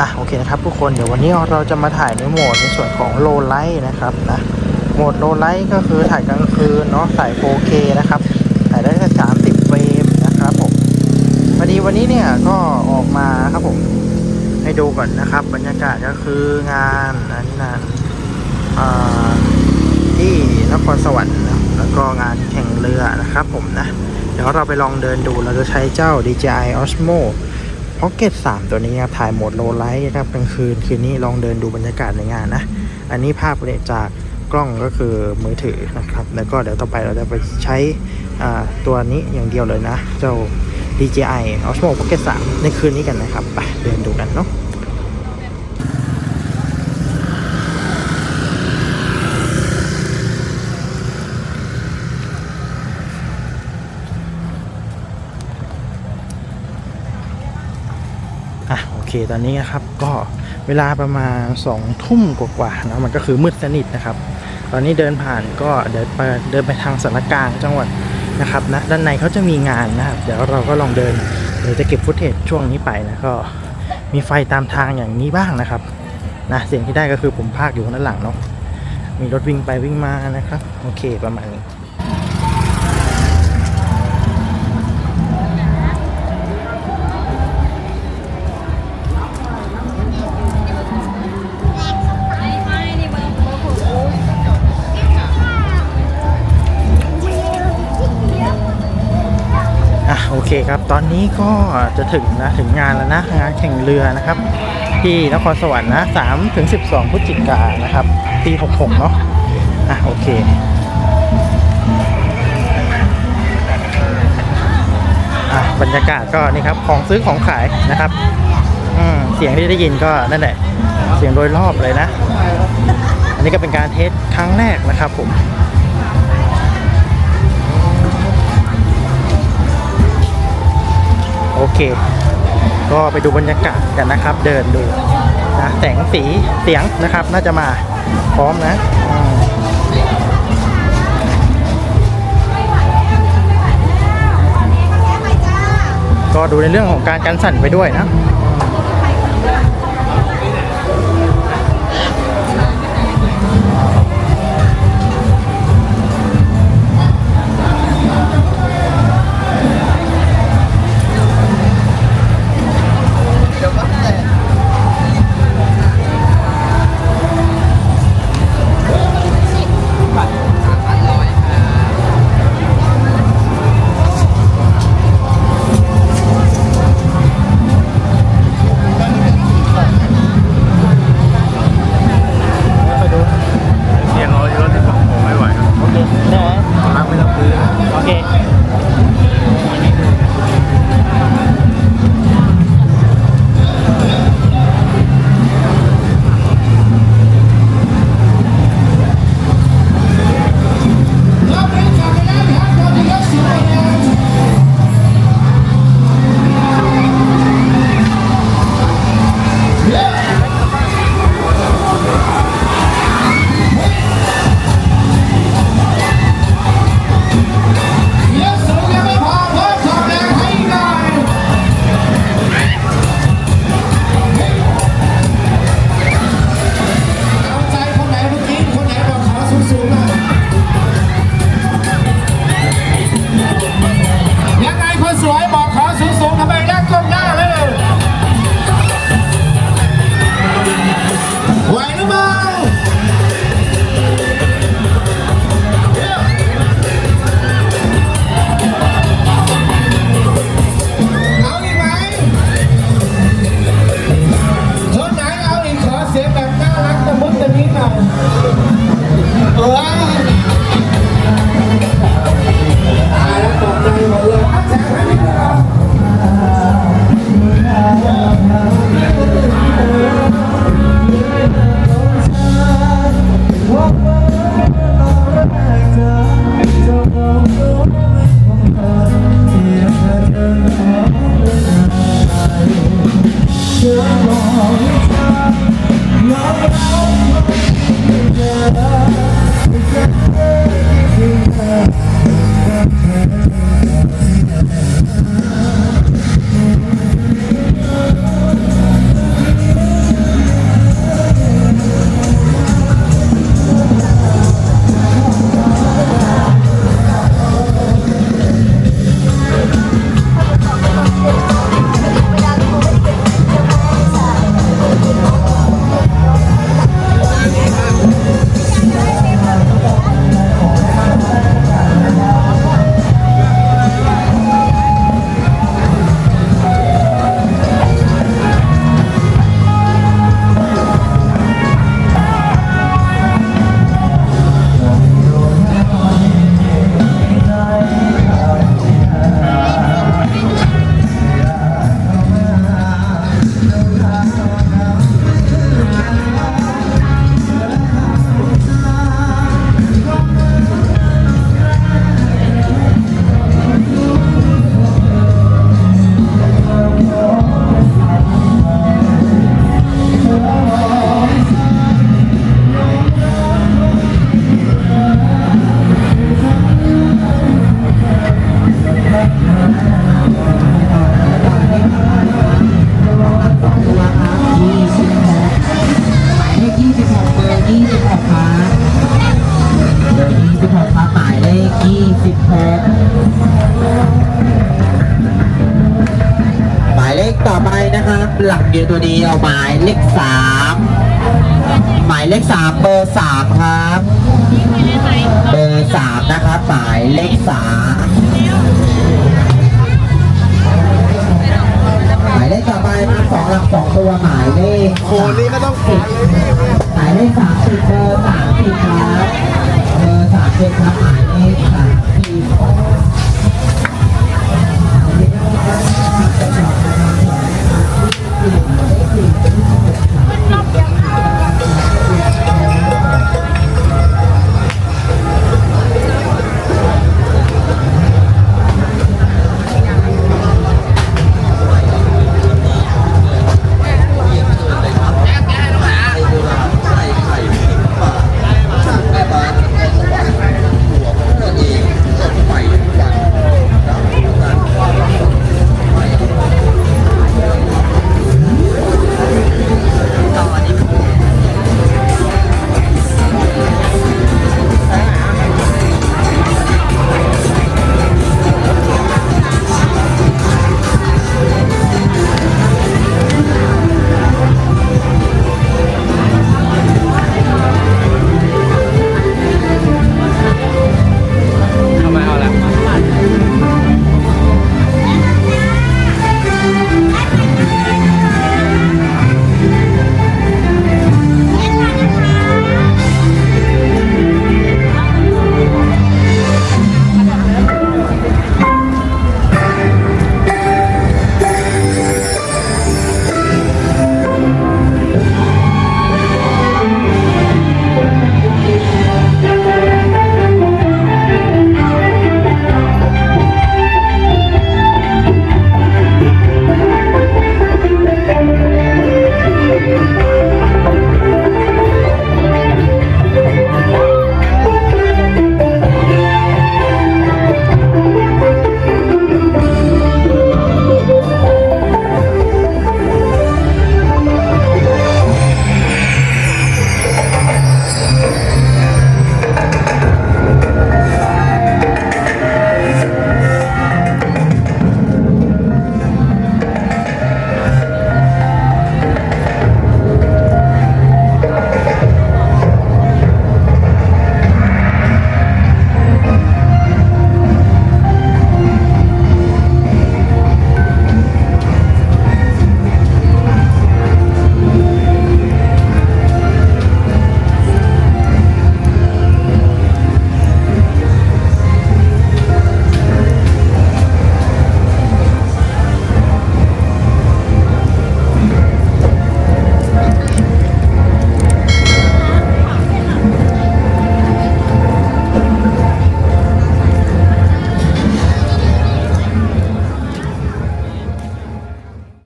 อะโอเคนะครับทุกคนเดี๋ยววันนี้เราจะมาถ่ายในโหมดในส่วนของโลไลท์นะครับนะโหมดโลไลท์ก็คือถ่ายกลางคืนเนาะถ่าย 4K นะครับถ่ายได้แค่30เฟรมนะครับผมพอดีวันนี้เนี่ยก็ออกมาครับผมให้ดูก่อนนะครับ บรรยากาศก็คืองานอันนี้นะที่นครสวรรค์นะแล้วก็งานแข่งเรือนะครับผมนะ เดี๋ยวเราไปลองเดินดูเราจะใช้เจ้า DJI Osmo พ็อกเก็ต3ตัวนี้ครับถ่ายโหมดโลไลท์นะครับกลางคืนคืนนี้ลองเดินดูบรรยากาศในงานนะ อันนี้ภาพเลยจากกล้องก็คือมือถือนะครับ แล้วก็เดี๋ยวต่อไปเราจะไปใช้ตัวนี้อย่างเดียวเลยนะ เจ้า DJI Osmo Pocket 3 ในคืนนี้กันนะครับ ไปเดินดูกันเนาะ อะโอเคตอนนี้นะครับก็เวลาประมาณสองทุ่มกว่าๆนะมันก็คือมืดสนิทนะครับ ตอนนี้เดินผ่านก็เดินไปเดินไปทางสารกลางจังหวัดนะครับนะด้านในเขาจะมีงานนะครับ เดี๋ยวเราก็ลองเดินเดี๋ยวจะเก็บฟุตเทจช่วงนี้ไปนะก็มีไฟตามทางอย่างนี้บ้างนะครับนะเสียงที่ได้ก็คือผมพากอยู่ด้านหลังเนาะมีรถวิ่งไปวิ่งมานะครับ โอเคประมาณนี้ เคครับ ตอนนี้ก็จะถึงนะถึงงานแล้วนะงานแข่งเรือนะครับ ที่นครสวรรค์นะ3ถึง 12พฤศจิกายนนะครับปี66เนาะอะโอเคอะบรรยากาศก็นี่ครับของซื้อของขายนะครับอืมเสียงที่ได้ยินก็นั่นแหละเสียงโดยรอบเลยนะ อันนี้ก็เป็นการเทสครั้งแรกนะครับผม เคก็ไปดูบรรยากาศกันนะครับ เดินดูนะแสงสีเสียงนะครับ น่าจะมาพร้อมนะก็ดูในเรื่องของการกันสั่นไปด้วยนะ ข26หมายเลขต่อไปนะครับ หลักเดียวตัวเดียวหมายเลข3หมายเลข3เบอร์3ครับ เบอร์3นะครับหมายเลข3หมายเลขต่อไปนะสองหลักสองตัวหมายเลขโคนนี้ก็ต้อง